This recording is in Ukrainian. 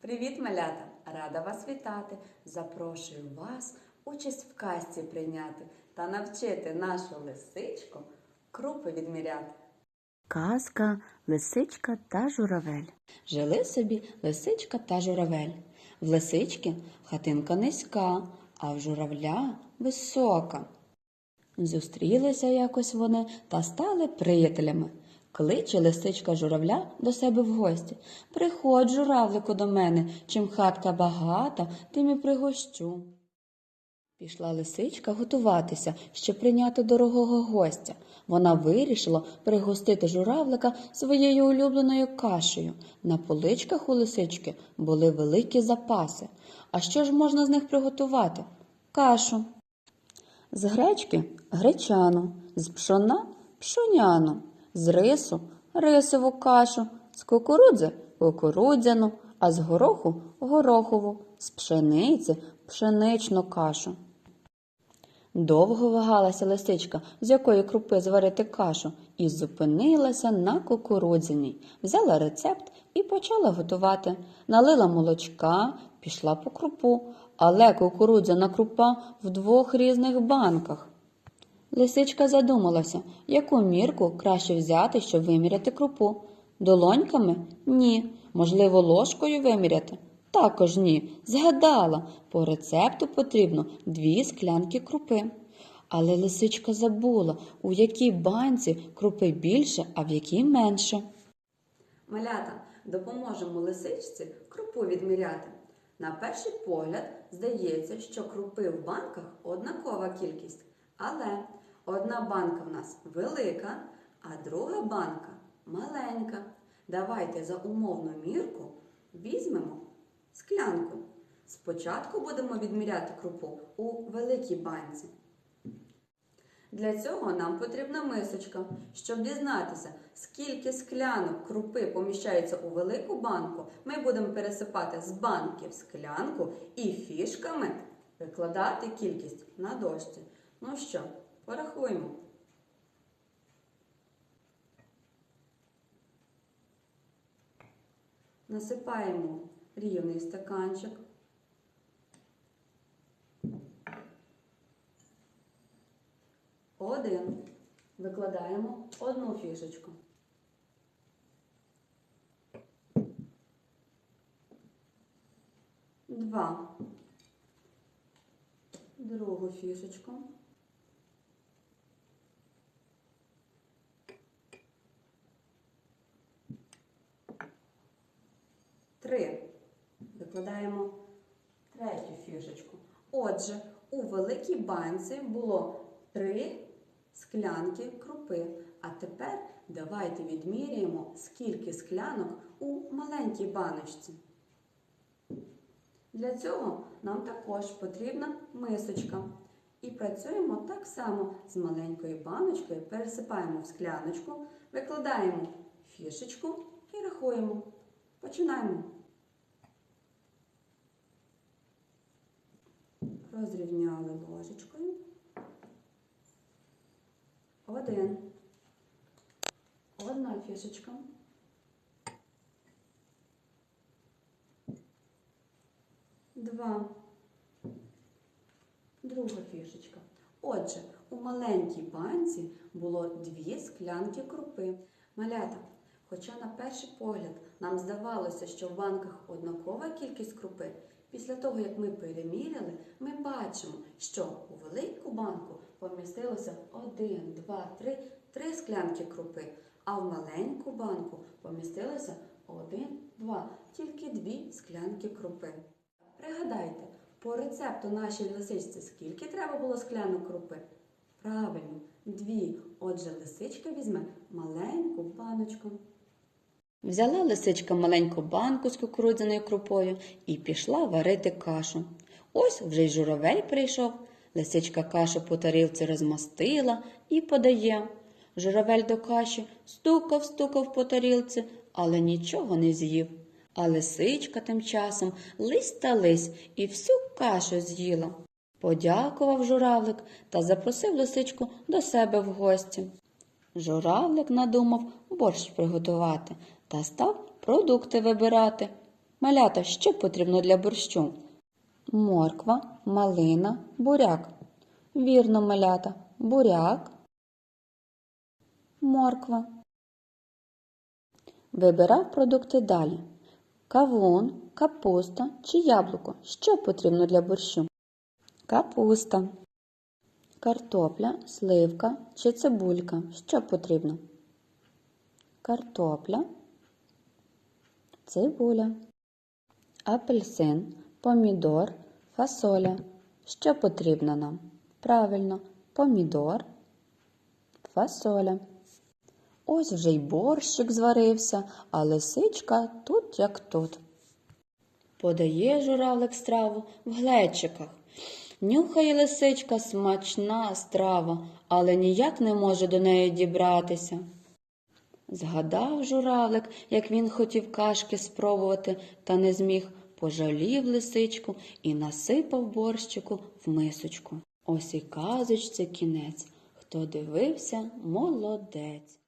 Привіт, малята! Рада вас вітати! Запрошую вас участь в касті прийняти та навчити нашу лисичку крупи відміряти. Казка Лисичка та журавель. Жили собі лисичка та журавель. В лисички хатинка низька, а в журавля висока. Зустрілися якось вони та стали приятелями. Кличе лисичка журавля до себе в гості. Приходь, журавлику, до мене, чим хатка багата, тим і пригощу. Пішла лисичка готуватися, щоб прийняти дорогого гостя. Вона вирішила пригостити журавлика своєю улюбленою кашею. На поличках у лисички були великі запаси. А що ж можна з них приготувати? Кашу. З гречки гречану, з пшона пшоняну, з рису рисову кашу, з кукурудзи кукурудзяну, а з гороху горохову, з пшениці пшеничну кашу. Довго вагалася лисичка, з якої крупи зварити кашу, і зупинилася на кукурудзяній. Взяла рецепт і почала готувати. Налила молочка, пішла по крупу, але кукурудзяна крупа в двох різних банках. Лисичка задумалася, яку мірку краще взяти, щоб виміряти крупу. Долоньками? Ні. Можливо, ложкою виміряти? Також ні. Згадала, по рецепту потрібно дві склянки крупи. Але лисичка забула, у якій банці крупи більше, а в якій менше. Малята, допоможемо лисичці крупу відміряти. На перший погляд здається, що крупи в банках однакова кількість. Але одна банка в нас велика, а друга банка маленька. Давайте за умовну мірку візьмемо склянку. Спочатку будемо відміряти крупу у великій банці. Для цього нам потрібна мисочка. Щоб дізнатися, скільки склянок крупи поміщається у велику банку, ми будемо пересипати з банки в склянку і фішками викладати кількість на дошці. Ну що, порахуємо. Насипаємо рівний стаканчик. Один. Викладаємо одну фішечку. Два. Другу фішечку. Три. Викладаємо третю фішечку. Отже, у великій банці було три склянки крупи. А тепер давайте відміряємо, скільки склянок у маленькій баночці. Для цього нам також потрібна мисочка. І працюємо так само з маленькою баночкою, пересипаємо в скляночку, викладаємо фішечку і рахуємо. Починаємо. Розрівняли ложечкою. Один. Одна фішечка. Два. Друга фішечка. Отже, у маленькій банці було дві склянки крупи. Малята. Хоча на перший погляд нам здавалося, що в банках однакова кількість крупи, після того, як ми переміряли, ми бачимо, що у велику банку помістилося один, два, три, три склянки крупи, а в маленьку банку помістилося один, два, тільки дві склянки крупи. Пригадайте, по рецепту нашій лисичці скільки треба було склянок крупи? Правильно, дві. Отже, лисичка візьме маленьку баночку. Взяла лисичка маленьку банку з кукурудзяною крупою і пішла варити кашу. Ось вже й журавель прийшов. Лисичка кашу по тарілці розмастила і подає. Журавель до каші стукав, стукав по тарілці, але нічого не з'їв. А лисичка тим часом лись та лись і всю кашу з'їла. Подякував журавлик та запросив лисичку до себе в гості. Журавлик надумав борщ приготувати та став продукти вибирати. Малята, що потрібно для борщу? Морква, малина, буряк. Вірно, малята, буряк, морква. Вибирай продукти далі. Кавун, капуста чи яблуко. Що потрібно для борщу? Капуста. Картопля, сливка чи цибулька. Що потрібно? Картопля, цибуля, апельсин, помідор, фасоля. Що потрібно нам? Правильно, помідор, фасоля. Ось вже й борщик зварився, а лисичка тут як тут. Подає журавлик страву в глечиках. Нюхає лисичка смачна страва, але ніяк не може до неї дібратися. Згадав журавлик, як він хотів кашки спробувати, та не зміг, пожалів лисичку і насипав борщику в мисочку. Ось і казочці кінець. Хто дивився, молодець.